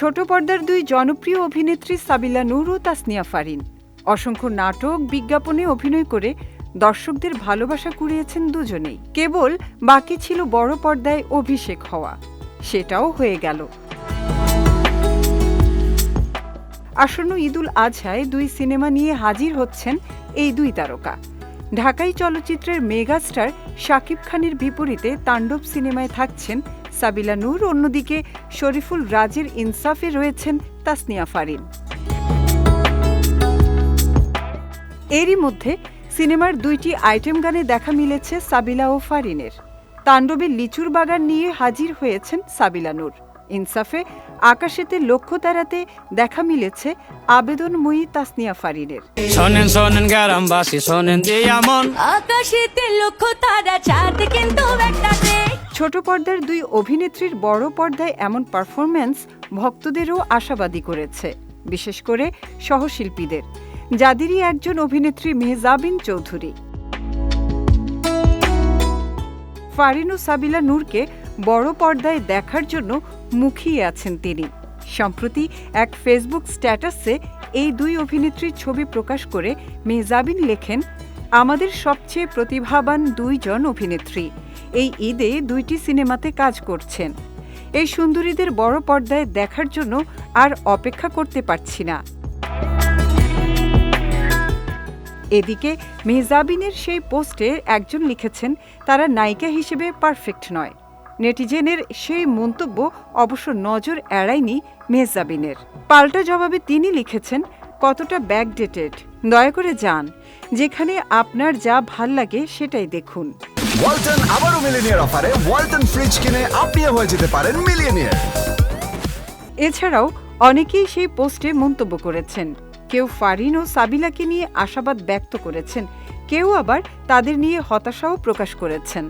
ছোট পর্দার দুই জনপ্রিয় অভিনেত্রী সাবিলা নূর ও তাসনিয়া ফারিন। অসংখ্য নাটক, বিজ্ঞাপনে অভিনয় করে দর্শকদের ভালোবাসা কুড়িয়েছেন দুজনেই। কেবল বাকি ছিল বড় পর্দায় অভিষেক হওয়া। সেটাও হয়ে গেল। আসন্ন ঈদুল আজহায় দুই সিনেমা নিয়ে হাজির হচ্ছেন এই দুই তারকা। ঢাকাই চলচ্চিত্রের মেগাস্টার শাকিব খানের বিপরীতে তাণ্ডব সিনেমায় থাকছেন সাবিলা নূর অন্যদিকে শরীফুল রাজের ইনসাফে রয়েছেন তাসনিয়া ফারিন। এরই মধ্যে সিনেমার দুইটি আইটেম গানে দেখা মিলেছে সাবিলা ও ফারিনের। তাণ্ডবে লিচুর বাগান নিয়ে হাজির হয়েছেন সাবিলা নূর। ইনসাফে আকাশেতে লক্ষ্য তারাতে দেখা মিলেছে আবেদনময়ী তাসনিয়া ফারিনের। শোনেন শোনেন গ্রামবাসী শোনেন দিয়া মন আকাশেতে লক্ষ্য তারা চাঁদ কিন্তু একটা দেখ ছোট পর্দার দুই অভিনেত্রীর বড় পর্দায় এমন পারফরম্যান্স ভক্তদেরও আশাবাদী করেছে, বিশেষ করে সহশিল্পীদের। যাদেরই একজন অভিনেত্রী মেহজাবিন চৌধুরী। ফারিনু সাবিলা নূরকে বড় পর্দায় দেখার জন্য মুখিয়ে আছেন তিনি। সম্প্রতি এক ফেসবুক স্ট্যাটাসে এই দুই অভিনেত্রীর ছবি প্রকাশ করে মেহজাবিন লেখেন, আমাদের সবচেয়ে প্রতিভাবান দুইজন অভিনেত্রী। এই ঈদে দুইটি সিনেমাতে কাজ করছেন। এই সুন্দরীদের বড় পর্দায় দেখার জন্য আর অপেক্ষা করতে পারছি না। এদিকে মেহজাবিনের সেই পোস্টে একজন লিখেছেন, তারা নায়িকা হিসেবে পারফেক্ট নয়। নেটিজেনের সেই মন্তব্য অবশ্য নজর এড়ায়নি মেহজাবিনের। পাল্টা জবাবে তিনি লিখেছেন কতটা ব্যাকডেটেড দয়া করে যান। যেখানে আপনার যা ভালো লাগে সেটাই দেখুন। ওয়ালটন আবারও মিলিনিয়ার অফারে ওয়ালটন ফ্রিজ কিনে আপনিও হয়ে যেতে পারেন মিলিয়নিয়ার। এছাড়াও অনেকেই সেই পোস্টে মন্তব্য করেছেন। কেউ ফারিন ও সাবিলাকে নিয়ে আশাবাদ ব্যক্ত করেছেন। কেউ আবার তাদের নিয়ে হতাশাও প্রকাশ করেছেন।